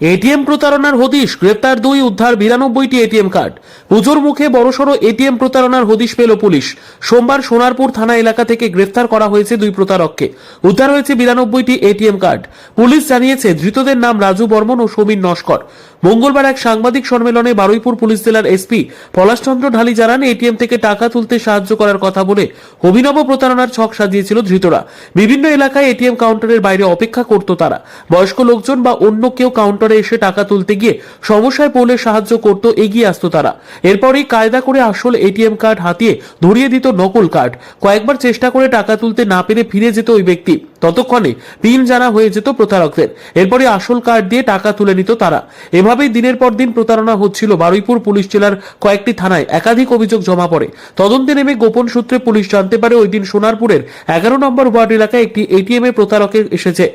ATM প্রতারণার হদিশ, গ্রেপ্তার দুই, উদ্ধার বিরানব্বইটি এটিএম কার্ড। পুজোর মুখে বড়সড় এটিএম প্রতারণার হদিশ পেল পুলিশ। সোমবার সোনারপুর থানা এলাকা থেকে গ্রেফতার করা হয়েছে দুই প্রতারককে। উদ্ধার হয়েছে বিরানব্বইটি এটিএম কার্ড। পুলিশ জানিয়েছে, ধৃতদের নাম রাজু বর্মন ও সমীর নস্কর। মঙ্গলবার এক সাংবাদিক সম্মেলনে বারুইপুর পুলিশ জেলার এসপি পলাশচন্দ্র ঢালি জানান, এটিএম থেকে টাকা তুলতে সাহায্য করার কথা বলে অভিনব প্রতারণার ছক সাজিয়েছিল ধৃতরা। বিভিন্ন এলাকায় এটিএম কাউন্টারের বাইরে অপেক্ষা করত তারা। বয়স্ক লোকজন বা অন্য কেউ কাউন্টারে এসে টাকা তুলতে গিয়ে সমস্যায় পড়লে সাহায্য করত, এগিয়ে আসতো তারা। এরপরই কায়দা করে আসল এটিএম কার্ড হাতিয়ে ধরিয়ে দিত নকল কার্ড। কয়েকবার চেষ্টা করে টাকা তুলতে না পেরে ফিরে যেত ওই ব্যক্তি। ততক্ষণে পিন জানা হয়ে যেত প্রতারকদের। এরপরে আসল কার্ড দিয়ে টাকা তুলে নিত তারা। এভাবেই দিনের পর দিন প্রতারণা হচ্ছিল বারুইপুর পুলিশ জেলার কয়েকটি থানায়। একাধিক অভিযোগ জমা পড়ে। তদন্তে নেমে গোপন সূত্রে পুলিশ জানতে পারে ওই দিন সোনারপুরের এগারো নম্বর ওয়ার্ড এলাকায় একটি এটিএম এ প্রতারকের এসেছে।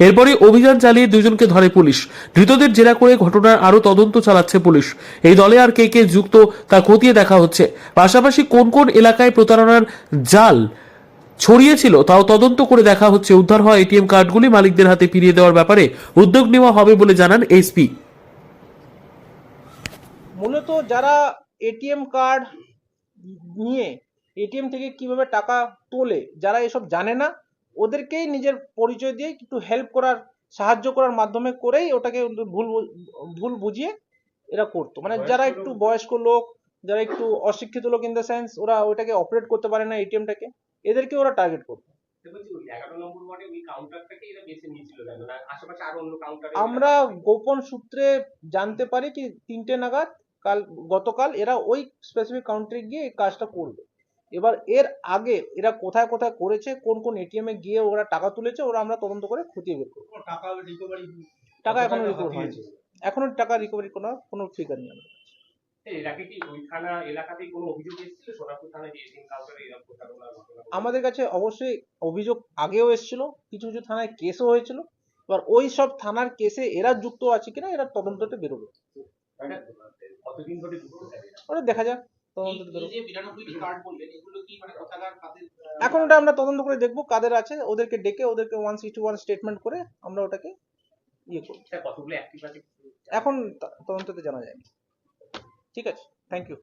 এরপরে অভিযান চালিয়ে দুজনকে ধরে পুলিশ। ধৃতদের জেরা করে ঘটনার আরও তদন্ত চালাচ্ছে পুলিশ। এই দলে আর কে কে যুক্ত তা খতিয়ে দেখা হচ্ছে। পাশাপাশি কোন কোন এলাকায় প্রতারণার জাল ছড়িয়েছিল তাও তদন্ত করে দেখা হচ্ছে উদ্ধার হওয়া এটিএম কার্ডগুলি মালিকদের হাতে ফিরিয়ে দেওয়ার ব্যাপারে উদ্যোগ নেওয়া হবে বলে জানান এসপি। মূলত যারা এটিএম কার্ড নিয়ে এটিএম থেকে কীভাবে টাকা তোলে যারা এসব জানে না ওদেরকেই নিজের পরিচয় দিয়ে একটু হেল্প করার সাহায্য করার মাধ্যমে করেই ওটাকে ভুল ভুল বুঝিয়ে এরা করতো। মানে যারা একটু বয়স্ক লোক যারা একটু অশিক্ষিত লোক ইন দ্য সেন্স ওরা ওটাকে অপারেট করতে পারে না এটিএমটাকে। এদেরকে ওরা টার্গেট করতো কেন? আমরা গোপন সূত্রে জানতে পারি কি তিনটে নাগাদ কাল গতকাল এরা ওই স্পেসিফিক কাউন্টারে গিয়ে এই কাজটা করবে। এবার এর আগে এরা কোথায় কোথায় করেছে কোন কোন এটিএম এ গিয়ে ওরা টাকা তুলেছে ওরা আমরা তদন্ত করে খতিয়ে বের করব। টাকা রিকভারি টাকা এখনও রিকভার হয়েছে? এখনও টাকা রিকভারি করার কোনো ফিগার নেই। এর আগে কি ওই থানা এলাকাতেই কোনো অভিযোগ এসেছিল? সোনাপুর থানায় যে এটিএম কাউন্টারে এরকম প্রতারণার ঘটনা আমাদের কাছে অবশ্যই অভিযোগ আগেও এসেছিল কিছু কিছু থানায় কেসও হয়েছিল। এবার ওই সব থানার কেসে এরা যুক্ত আছে কিনা এরা তদন্ততে বেরোবে। কতদিন ধরে? ওটা দেখা যাক মানে এখন ওটা আমরা তদন্ত করে দেখব কাদের আছে ওদেরকে ডেকে ওদেরকে ওয়ান সিক্সটি ওয়ান স্টেটমেন্ট করে আমরা ওটাকে ইয়ে করব। এখন তদন্ততে জানা যায়নি। ঠিক আছে থ্যাংক ইউ